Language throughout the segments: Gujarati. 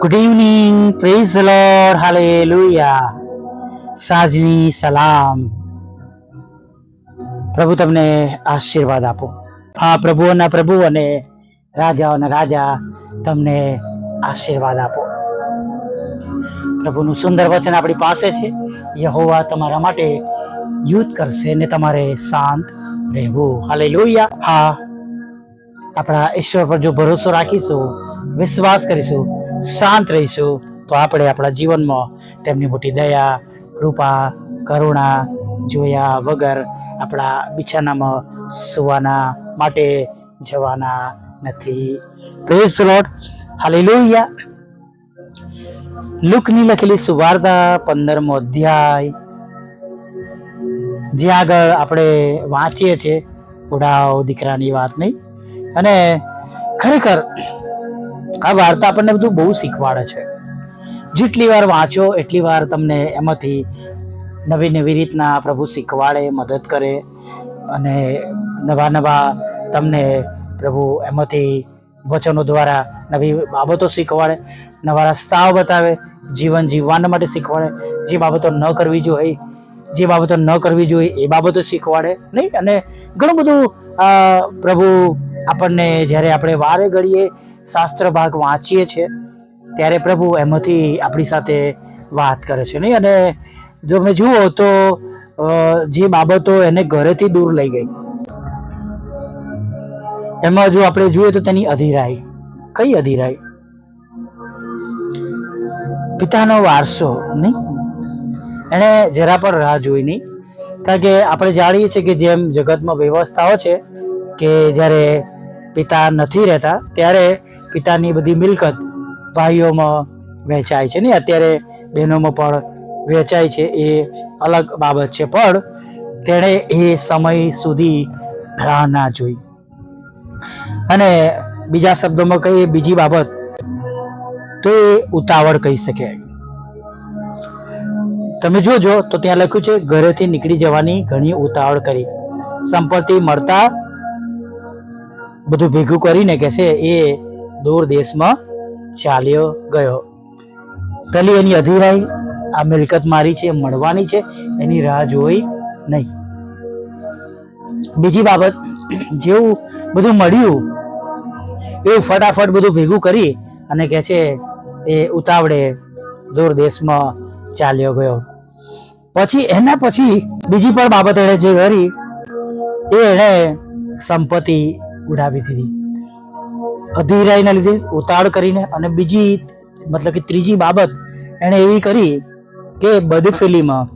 Good evening praise Lord hallelujah સાજની સલામ પ્રભુ તમને આશીર્વાદ આપો. હા પ્રભુઓના પ્રભુ અને રાજાઓના રાજા તમને આશીર્વાદ આપો. પ્રભુનું સુંદર વચન આપણી પાસે છે. યહોવા તમારા માટે યુદ્ધ કરશે ને તમારે શાંત રહેવું. હાલે લોહિયા હા, આપણા ઈશ્વર પર જો ભરોસો રાખીશું, વિશ્વાસ કરીશું શાંત રહીશું, તો આપણે આપણા જીવનમાં તેમની મોટી દયા, કૃપા, કરુણા, જોયા વગર આપણા બિછાનામાં સુવાના માટે જવાના નથી. પ્રેઝ લોર્ડ હાલેલુયા લુકની લખેલી સુવાર્તા પંદરમો અધ્યાય. જે આગળ આપણે વાંચીએ છીએ. ઉડાવ દીકરાની વાત નહીં. અને ખરેખર આ વાર્તા આપણને બધું બહુ શીખવાડે છે. જેટલી વાર વાંચો, એટલી વાર તમને એમાંથી નવી નવી રીતના પ્રભુ શીખવાડે, મદદ કરે અને નવા નવા તમને પ્રભુ એમાંથી વચનો દ્વારા નવી બાબતો શીખવાડે, નવા રસ્તાઓ બતાવે, જીવન જીવવાના માટે શીખવાડે. જે બાબતો ન કરવી જોઈએ, જે બાબતો ન કરવી જોઈએ, એ બાબતો શીખવાડે, નહીં? અને ઘણું બધું પ્રભુ આપણને જ્યારે આપણે વારે ઘડીએ શાસ્ત્ર ભાગ વાંચીએ છીએ, ત્યારે પ્રભુ એમાંથી આપણી સાથે વાત કરે છે. નહીં? અને જો તમે જુઓ તો જે બાબતો એને ઘરેથી દૂર લઈ ગઈ. એમાં જો આપણે જોઈએ તો તેની અધિરાઈ. કઈ અધિરાઈ? પિતાનો વારસો, નહીં? એણે જરા પણ રાહ જોઈ નહીં. કારણ કે આપણે જાણીએ છીએ કે જેમ જગતમાં વ્યવસ્થાઓ છે કે જ્યારે પિતા નથી રહેતા, ત્યારે પિતાની બધી મિલકત ભાઈઓમાં વહેંચાય છે ને, અત્યારે બહેનોમાં પણ વહેંચાય છે, એ અલગ બાબત છે, પણ તેણે એ સમય સુધી રાહ ના જોઈ. અને બીજા શબ્દોમાં કહીએ, બીજી બાબત તો એ ઉતાવળ કહી શકે. તમે જોજો, તો ત્યાં લખ્યું છે, ઘરેથી નીકળી જવાની ઘણી ઉતાવળ કરી. સંપત્તિ મળતા બધું ભેગું કરીને કે છે, એ દૂર દેશમાં ચાલ્યો ગયો. પેલી એની અધીરાઈ આ મિલકત મારી છે, મળવાની છે, એની રાહ જોઈ નહીં. બીજી બાબત, જેવું બધું મળ્યું, એવું ફટાફટ બધું ભેગું કરી અને કે છે, એ ઉતાવળે દૂર દેશમાં ચાલ્યો ગયો. પછી, એના પછી બીજી પણ બાબત એણે જે કરી, એ એણે સંપત્તિ ઉડાવી દીધી. અધિરાયના લીધે ઉતાળ કરીને અને બીજી મતલબ કે ત્રીજી બાબત એણે એવી કરી કે બદફેલીમાં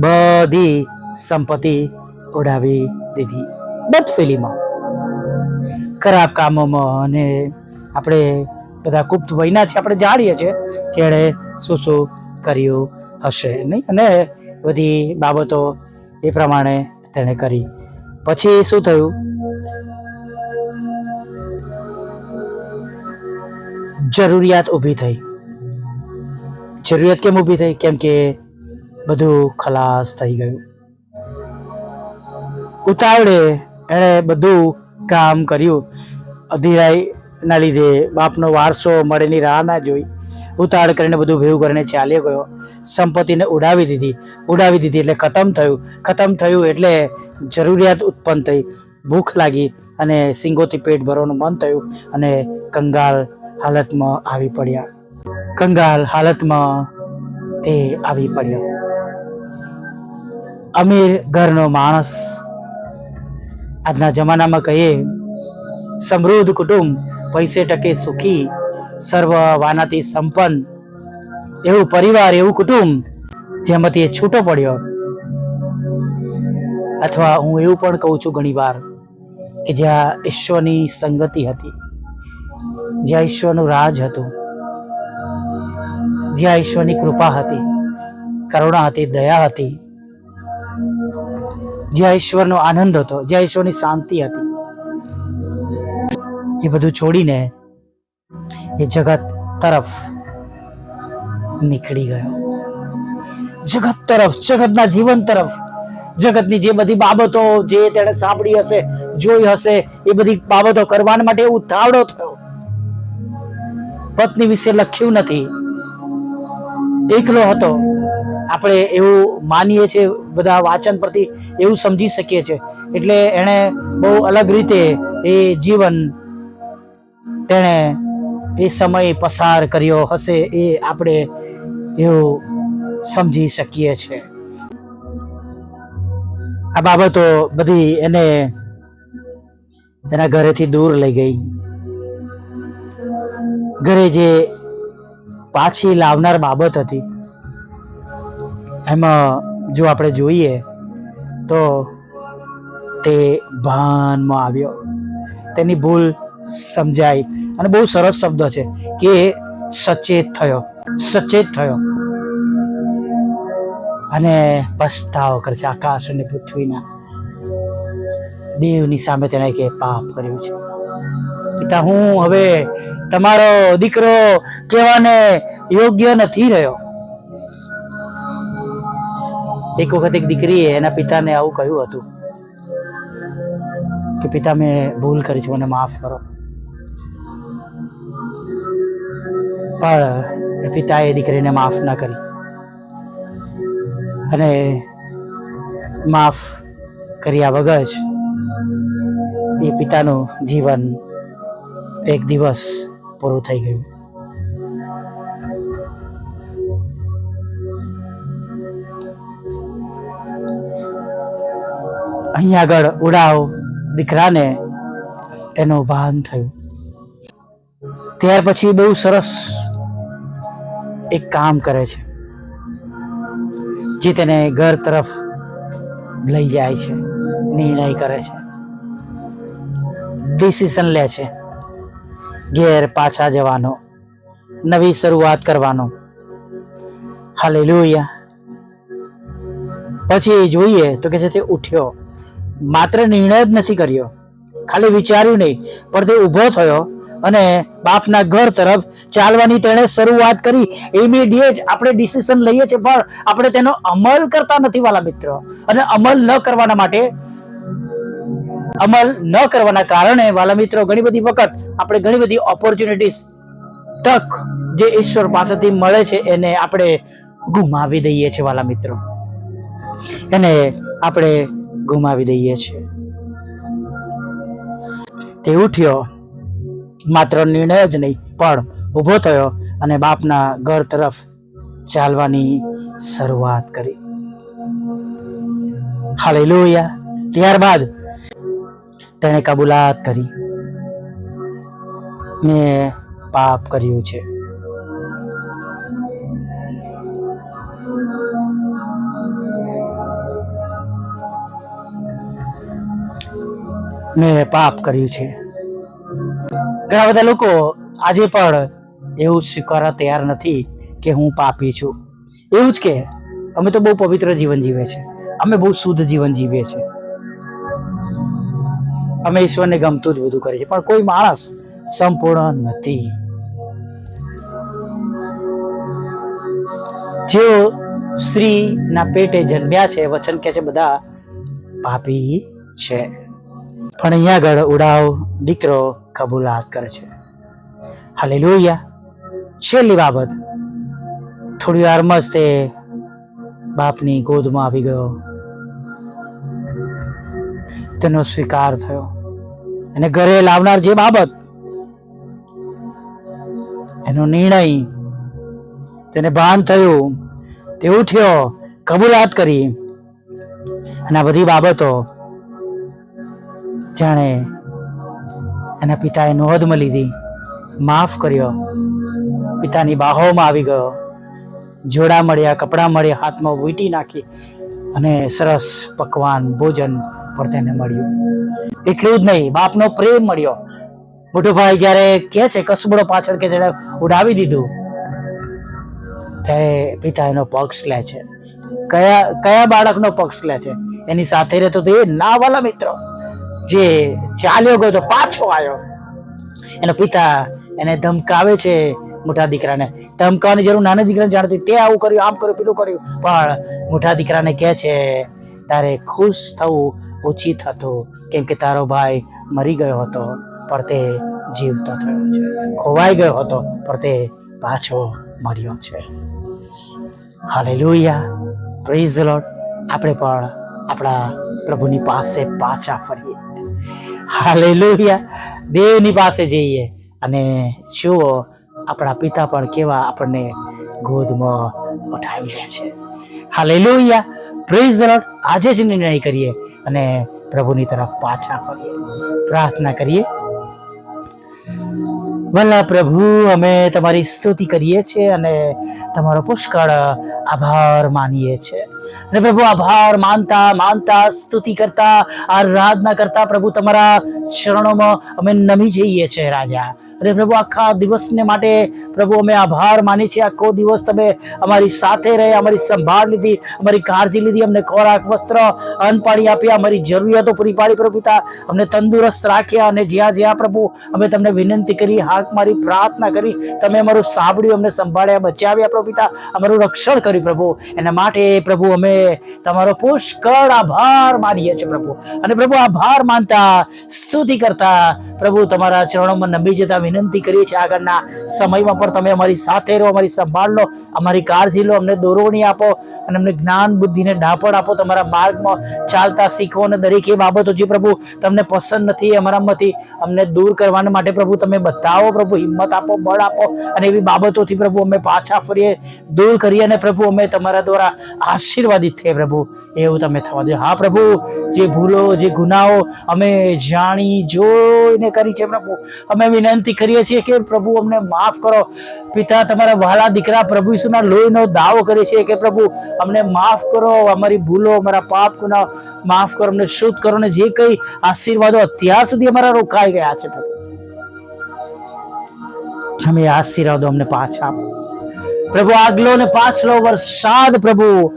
બધી સંપત્તિ ઉડાવી દીધી. બદફેલીમાં. ખરાબ કામોમાં અને આપણે બધા ગુપ્ત વયના છે આપણે જાણીએ છીએ કે એણે શું શું કર્યું હશે, નહીં? અને બધી બાબતો એ પ્રમાણે તેણે કરી. પછી શું થયું? જરૂરિયાત ઊભી થઈ. જરૂરિયાત કેમ ઊભી થઈ? કેમ કે બધું ખલાસ થઈ ગયું. ઉતાવળે એણે બધું કામ કર્યું. અધીરાઈના લીધે બાપનો વારસો મળેની રાહ ના જોઈ. ઉતાવળ કરીને બધું ભેગું કરીને ચાલ્યો ગયો. સંપત્તિને ઉડાવી દીધી. ઉડાવી દીધી એટલે ખતમ થયું. ખતમ થયું એટલે જરૂરિયાત ઉત્પન્ન થઈ. ભૂખ લાગી અને સિંગોથી પેટ ભરવાનું મન થયું અને કંગાલ હાલતમાં આવી પડ્યા. કંગાલ હાલતમાં તે આવી પડ્યો. અમીર ઘરનો માણસ આજના જમાનામાં કહીએ, સમૃદ્ધ કુટુંબ, પૈસે ટકે સુખી, સર્વ વાનાથી સંપન્ન, એવું પરિવાર, એવું કુટુંબ જેમાંથી એ છૂટો પડ્યો. અથવા હું એવું પણ કહું છું ઘણીવાર કે જ્યાં ઈશ્વરની સંગતિ હતી. જ્યાં ઈશ્વરનું રાજ હતું, જ્યાં ઈશ્વરની કૃપા હતી, કરુણા હતી, દયા હતી, જ્યાં ઈશ્વરનો આનંદ હતો, જ્યાં ઈશ્વરની શાંતિ હતી. એ બધું છોડીને એ જગત તરફ નીકળી ગયો. જગત તરફ, જગતના જીવન તરફ, જગતની જે બધી બાબતો જે તેણે સાંભળી હશે, જોઈ હશે, એ બધી બાબતો કરવા માટે ઉતાવળો થયો. પત્ની વિશે લખ્યું નથી. એકલો હતો. આપણે એવું માનીએ છીએ, બધા વાંચન પરથી એવું સમજી શકીએ છીએ. એટલે એણે બહુ અલગ રીતે એ જીવન તેણે એ સમય પસાર કર્યો હશે એ આપણે એવું સમજી શકીએ છીએ. આ બાબતો બધી એને એના ઘરેથી દૂર લઈ ગઈ. ઘરે જે પાછી લાવનાર બાબત હતી, એમાં જો આપણે જોઈએ તો તે ભાનમાં આવ્યો. તેની ભૂલ સમજાઈ અને બહુ સરસ શબ્દ છે કે સચેત થયો સચેત થયો. અને પસ્તાવો કરશે આકાશ અને પૃથ્વીના. દેવની સામે તેણે કે પાપ કર્યું છે. પિતા, હું હવે તમારો દીકરો કહેવાને યોગ્ય નથી રહ્યો. એક વખત એક દીકરીએ એના પિતાને આવું કહ્યું હતું કે, પિતા, મેં ભૂલ કરી છે, મને માફ કરો. પણ પિતાએ દીકરીને માફ ના કરી. અને માફ કર્યા વગર જ એ પિતાનું જીવન એક દિવસ પૂરું થઈ ગયું. અહીં આગળ ઉડાવ દીકરાને તેનું ભાન થયું. ત્યાર પછી બહુ સરસ એક કામ કરે છે, જે તેને ઘર તરફ લઈ જાય છે, નિર્ણય કરે છે. ડિસિઝન લે છે. ઘેર પાછા જવાનો, નવી શરૂઆત કરવાનો. હાલેલુયા. પછી જોઈએ તો કે છે તે ઉઠ્યો. માત્ર નિર્ણય જ નથી કર્યો. ખાલી વિચાર્યું નહીં, પણ તે ઊભો થયો અને બાપના ઘર તરફ ચાલવાની તેણે શરૂઆત કરી. ઇમિડિયેટ આપણે ડિસિઝન લઈએ છીએ, પણ આપણે તેનો અમલ કરતા નથી વાલા મિત્રો. અને અમલ ન કરવાના માટે અમલ ન કરવાના કારણે વાલા મિત્રો ઘણી બધી વખત આપણે ઘણી બધી ઓપોર્ચ્યુનિટીઝ તક જે ઈશ્વર પાસેથી મળે છે એને આપણે ગુમાવી દઈએ છીએ વાલા મિત્રો એને આપણે ગુમાવી દઈએ છીએ. તે ઉઠ્યો. માત્ર નિર્ણય જ નહીં, પણ ઊભો થયો અને બાપના ઘર તરફ ચાલવાની શરૂઆત કરી. હાલેલુયા. ત્યારબાદ તેણે કબૂલાત કરી. મેં પાપ કર્યું છે. મેં પાપ કર્યું છે. ઘણા બધા લોકો આજે પણ એવું સ્વીકારવા તૈયાર નથી કે હું પાપી છું. એવું જ કે, અમે તો બહુ પવિત્ર જીવન જીવે છે. અમે બહુ શુદ્ધ જીવન જીવીએ છીએ. અમે ઈશ્વરને ગમતું જ બધું કરીએ છીએ, પણ કોઈ માણસ સંપૂર્ણ નથી. જેઓ સ્ત્રીના પેટે જન્મ્યા છે, વચન કે છે, બધા પાપી છે. પણ અહીંયા આગળ ઉડાવ દીકરો કબૂલાત કરે છે. હાલે છેલ્લી બાબત. થોડી વારમાં જ તે બાપની ગોદમાં આવી ગયો. તેનો સ્વીકાર થયો. અને ઘરે લાવનાર જે બાબત, એનો નિર્ણય તેને ભાન થયું તે ઉઠ્યો કબૂલાત કરી. અને આ બધી બાબતો જાણે એના પિતાએ નોંધમાં લીધી માફ કર્યો. પિતાની બાહોમાં આવી ગયો. જોડા મળ્યા, કપડાં મળ્યા, હાથમાં વીંટી નાખી અને સરસ પકવાન ભોજન પણ તેને મળ્યું. એટલું જ નહીં, બાપનો પ્રેમ મળ્યો. મોટો ભાઈ જ્યારે કે છે, કસબડો પાછળ કે જેને ઉડાવી દીધું ત્યારે પિતા એનો પક્ષ લે છે. કયા કયા બાળકનો પક્ષ લે છે? એની સાથે રહેતો તો એ ના વાલા મિત્રો, જે ચાલ્યો ગયો તો પાછો આવ્યો. એનો પિતા એને ધમકાવે છે મોટા દીકરાને. ધમકાવાની જરૂર નાના દીકરાને જાણતી તે આવું કર્યું, આમ કર્યું, પેલું કર્યું. પણ મોટા દીકરાને કહે છે, તારે ખુશ થવું ઉચિત હતું કેમ કે તારો ભાઈ મરી ગયો હતો, પણ તે જીવતો થયો છે. ખોવાઈ ગયો હતો, પણ તે પાછો મળ્યો છે. હાલેલુયા પ્રેઝ લોટ આપણે પણ આપણા પ્રભુની પાસે પાછા ફરીએ. હાલેલુયા દેવની પાસે જઈએ અને જુઓ, આપણા પિતા પણ કેવા આપણને ગોદમાં ઉઠાવી લે છે. હાલેલુયા પ્રેઝ લોટ આજે જ નિર્ણય કરીએ અને પ્રભુની તરફ પાછા ફરીએ. પ્રાર્થના કરીએ. ભલા પ્રભુ, અમે તમારી સ્તુતિ કરીએ છીએ અને તમારો પુષ્કળ આભાર માનીએ છીએ. અને પ્રભુ, આભાર, માનતા માનતા, સ્તુતિ કરતા, આરાધના કરતા પ્રભુ તમારા ચરણોમાં અમે નમી જઈએ છીએ રાજા. અને પ્રભુ, આખા દિવસને માટે પ્રભુ અમે આભાર માની છીએ. આખો દિવસ તમે અમારી સાથે રહે, અમારી સંભાળ લીધી, અમારી કાળજી લીધી, અમને ખોરાક, વસ્ત્ર, અન્ન પાણી આપ્યા, અમારી જરૂરિયાતો પૂરી પાડી પ્રભુ પિતા. અમને તંદુરસ્ત રાખ્યા અને જ્યાં જ્યાં પ્રભુ અમે તમને વિનંતી કરી હાક મારી પ્રાર્થના કરી, તમે અમારું સાંભળ્યું, અમને સંભાળ્યા, બચાવ્યા પ્રભુ પિતા. અમારું રક્ષણ કર્યું પ્રભુ. એના માટે પ્રભુ અમે તમારો પુષ્કળ આભાર માનીએ છીએ પ્રભુ. અને પ્રભુ આભાર માનતા, સ્તુતિ કરતા, પ્રભુ તમારા ચરણોમાં નમી જતા વિનંતી કરીએ છીએ આગળના સમયમાં પણ તમે અમારી સાથે રહો, અમારી સંભાળ લો, અમારી કાળજી લો, અમને દોરવણી આપો અને અમને જ્ઞાન, બુદ્ધિને ડાપણ આપો તમારા માર્ગમાં ચાલતા શીખો અને દરેક એ બાબતો જે પ્રભુ તમને પસંદ નથી અમારામાંથી અમને દૂર કરવાના માટે પ્રભુ તમે બતાવો, પ્રભુ હિંમત આપો, બળ આપો અને એવી બાબતોથી પ્રભુ અમે પાછા ફરીએ, દૂર કરીએ અને પ્રભુ અમે તમારા દ્વારા આશીર્વાદિત થઈએ પ્રભુ. એવું તમે થવા દો. હા, પ્રભુ, જે ભૂલો, જે ગુનાઓ અમે જાણી, જોઈને કરી છે પ્રભુ. અમે વિનંતી કરીએ છીએ કે પ્રભુ, અમને માફ કરો. પિતા, તમારા વહાલા દીકરા પ્રભુ ઈસુના લોહીનો દાવો કરે છે કે પ્રભુ, અમને માફ કરો. અમારી ભૂલો, અમારા પાપ ગુના માફ કરો. અમને શુદ્ધ કરો ને જે કઈ આશીર્વાદો અત્યાર સુધી અમારા રોકાઈ ગયા છે પ્રભુ. અમે આશીર્વાદો અમને પાછા પ્રભુ, આગલો ને પાછલો વરસાદ પ્રભુ.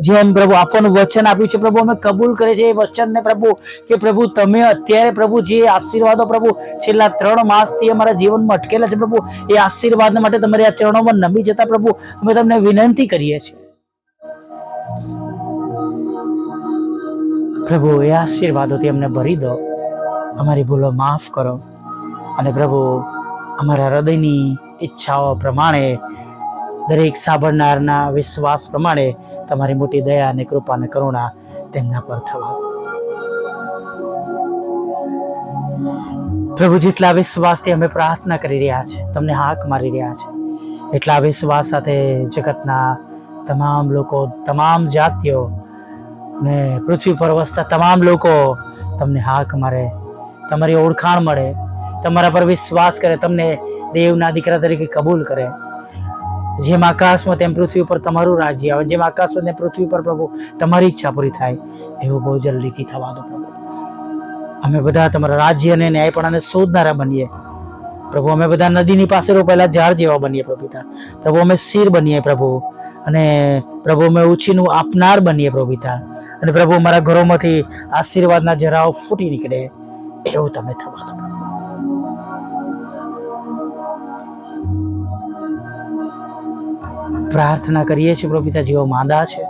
જેમ પ્રભુ આપવાનું વચન આપ્યું છે, પ્રભુ અમે કબૂલ કરે છે એ વચનને પ્રભુ કે પ્રભુ તમે અત્યારે પ્રભુ જે આશીર્વાદો પ્રભુ છેલ્લા ત્રણ માસથી અમારા જીવનમાં અટકેલા છે, પ્રભુ એ આશીર્વાદ માટે તમારી આ ચરણોમાં નમી જતા પ્રભુ અમે તમને વિનંતી કરીએ છીએ. પ્રભુ, એ આશીર્વાદોથી અમને ભરી દો. અમારી ભૂલો માફ કરો. અને પ્રભુ, અમારા હૃદયની ઈચ્છાઓ પ્રમાણે દરેક સાંભળનારના વિશ્વાસ પ્રમાણે તમારી મોટી દયા અને કૃપા અને કરુણા તેમના પર થવા પ્રભુ, જેટલા વિશ્વાસથી અમે પ્રાર્થના કરી રહ્યા છે, તમને હાક મારી રહ્યા છે. એટલા વિશ્વાસ સાથે જગતના તમામ લોકો, તમામ જાતિઓ ને પૃથ્વી પર વસતા તમામ લોકો તમને હાક મારે, તમારી ઓળખાણ મળે, તમારા પર વિશ્વાસ કરે, તમને દેવના દીકરા તરીકે કબૂલ કરે. જેમ આકાશમાં તેમ પૃથ્વી પર તમારું રાજ્ય આવે, જેમ આકાશમાં તેમ પૃથ્વી પર પ્રભુ, તમારી ઈચ્છા પૂરી થાય, એવું બહુ જલ્દીથી થવા દો પ્રભુ. અમે બધા તમારા રાજ્ય અને ન્યાયપણાને શોધનારા બનીએ. પ્રભુ, અમે બધા નદીની પાસે રોપાયેલા ઝાડ જેવા બનીએ પ્રભુ પ્રભુ, અમે શિર બનીએ પ્રભુ. અને પ્રભુ, અમે ઉછીનું આપનાર બનીએ પ્રભુ અને પ્રભુ, અમારા ઘરોમાંથી આશીર્વાદના જરાઓ ફૂટી નીકળે, એવું તમે થવા દો. પ્રાર્થના કરીએ છીએ, પ્રભુ જેઓ માંદા છે,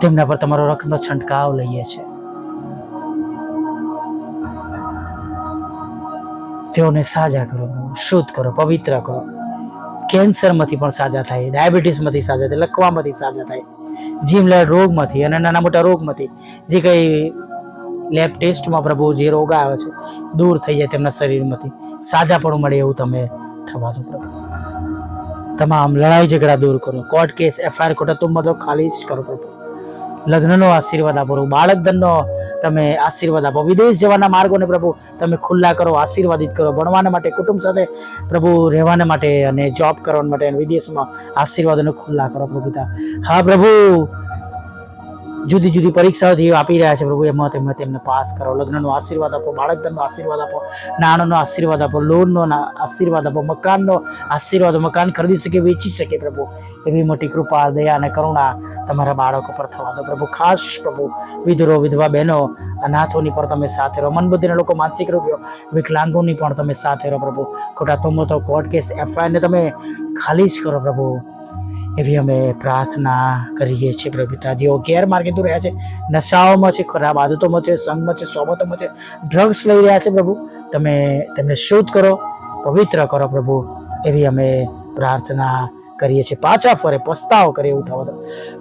તેમના પર તમારો રક્તનો છંટકાવ લઈએ છે તેઓને સાજા કરો શુદ્ધ કરો, પવિત્ર કરો. કેન્સરમાંથી પણ સાજા થાય, ડાયાબિટીસમાંથી સાજા થાય, લકવામાંથી સાજા થાય જીમલેડ રોગમાંથી અને નાના મોટા રોગમાંથી. જે કંઈ લેબ ટેસ્ટમાં પ્રભુ જે રોગ આવે છે, દૂર થઈ જાય તેમના શરીરમાંથી, સાજા પણ મળે એવું તમે થવા દો, પ્રભુ. તમામ લડાઈ ઝઘડા દૂર કરો. કોર્ટ કેસ એફઆઈઆર ખોટા તું બધો ખાલી જ કરો પ્રભુ. લગ્નનો આશીર્વાદ આપો બાળક ધનનો તમે આશીર્વાદ આપો. વિદેશ જવાના માર્ગોને પ્રભુ, તમે ખુલ્લા કરો, આશીર્વાદિત કરો. ભણવાના માટે, કુટુંબ સાથે પ્રભુ રહેવાના માટે અને જોબ કરવા માટે અને વિદેશમાં આશીર્વાદોને ખુલ્લા કરો પ્રભુતા હા પ્રભુ. જુદી જુદી પરીક્ષાઓ આપી રહ્યા છે પ્રભુ. એમાં તેમને તેમને પાસ કરો. લગ્નનો આશીર્વાદ આપો બાળક ધનનો આશીર્વાદ આપો, નાણાંનો આશીર્વાદ આપો, લોનનો આશીર્વાદ આપો, મકાનનો આશીર્વાદ, મકાન ખરીદી શકે, વેચી શકે પ્રભુ. એવી મોટી કૃપા, દયા અને કરુણા તમારા બાળકો પર થવા દો પ્રભુ. ખાસ પ્રભુ, વિધરો, વિધવા બહેનો, અનાથોની પણ તમે સાથે રહો. મન બુદ્ધિના લોકો માનસિક રોગીઓ, વિકલાંગોની પણ તમે સાથે રહો પ્રભુ. ખોટા તોમો તો કોર્ટ કેસ એફઆઈઆરને તમે ખાલી જ કરો પ્રભુ. એવી અમે પ્રાર્થના કરીએ છીએ પ્રભુ પિતા જેઓ ગેરમાર્ગે દૂર રહ્યા છે, નશાઓમાં છે, ખરાબ આદતોમાં છે, સંઘમાં છે, સોબતોમાં છે ડ્રગ્સ લઈ રહ્યા છે પ્રભુ. તમે તેમને શુદ્ધ કરો, પવિત્ર કરો પ્રભુ. એવી અમે પ્રાર્થના કરીએ છીએ. પાછા ફરે, પસ્તાવો કરે એવું થવા દો.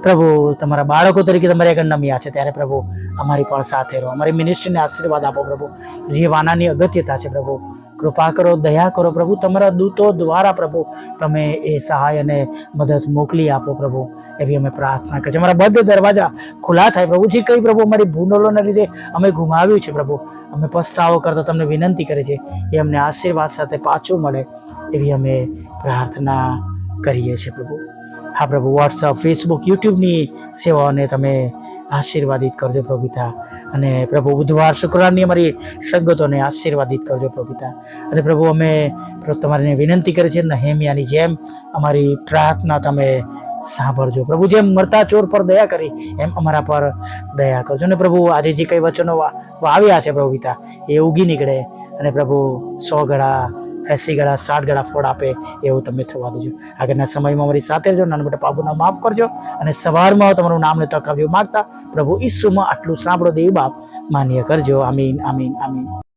પ્રભુ, તમારા બાળકો તરીકે તમારે આગળ નમ્યા છે ત્યારે પ્રભુ, અમારી પણ સાથે રહો. અમારી મિનિસ્ટ્રીને આશીર્વાદ આપો પ્રભુ. જે વાનાની અગત્યતા છે પ્રભુ. કૃપા કરો, દયા કરો પ્રભુ. તમારા દૂતો દ્વારા પ્રભુ, તમે એ સહાય અને મદદ મોકલી આપો પ્રભુ, એવી અમે પ્રાર્થના કરીએ અમારા બધા દરવાજા ખુલ્લા થાય પ્રભુ જે. કંઈ પ્રભુ અમારી ભૂલોના લીધે અમે ગુમાવ્યું છે પ્રભુ. અમે પસ્તાવો કરતા તમને વિનંતી કરીએ છે એ અમને આશીર્વાદ સાથે પાછું મળે, એવી અમે પ્રાર્થના કરીએ છીએ પ્રભુ. હા પ્રભુ વોટ્સઅપ ફેસબુક યુટ્યુબની સેવાઓને તમે આશીર્વાદિત કરજો પ્રભુ પિતા. અને પ્રભુ બુધવાર, શુક્રવારની અમારી સંગતોને આશીર્વાદિત કરજો પ્રભુ અને પ્રભુ, અમે તમારીને વિનંતી કરી છે નહેમિયાની જેમ અમારી પ્રાર્થના તમે સાંભળજો. પ્રભુ, જેમ મરતા ચોર પર દયા કરી, એમ અમારા પર દયા કરજો. ને પ્રભુ, આજે જે કંઈ વચનો વાવ્યા છે પ્રભુ પિતા એ ઉગી નીકળે. અને પ્રભુ, સો ગળા એસી ગળા સાઠ ગળા ફળ આપે એવું તમે થવા દેજો. આગળના સમયમાં અમારી સાથે રહેજો નાના મોટા પાપોના માફ કરજો અને સવારમાં તમારું નામને આવ્યું માગતા પ્રભુ ઈસુમાં આટલું સાંભળો, દેવ બાપ માન્ય કરજો. આમીન આમીન આમીન.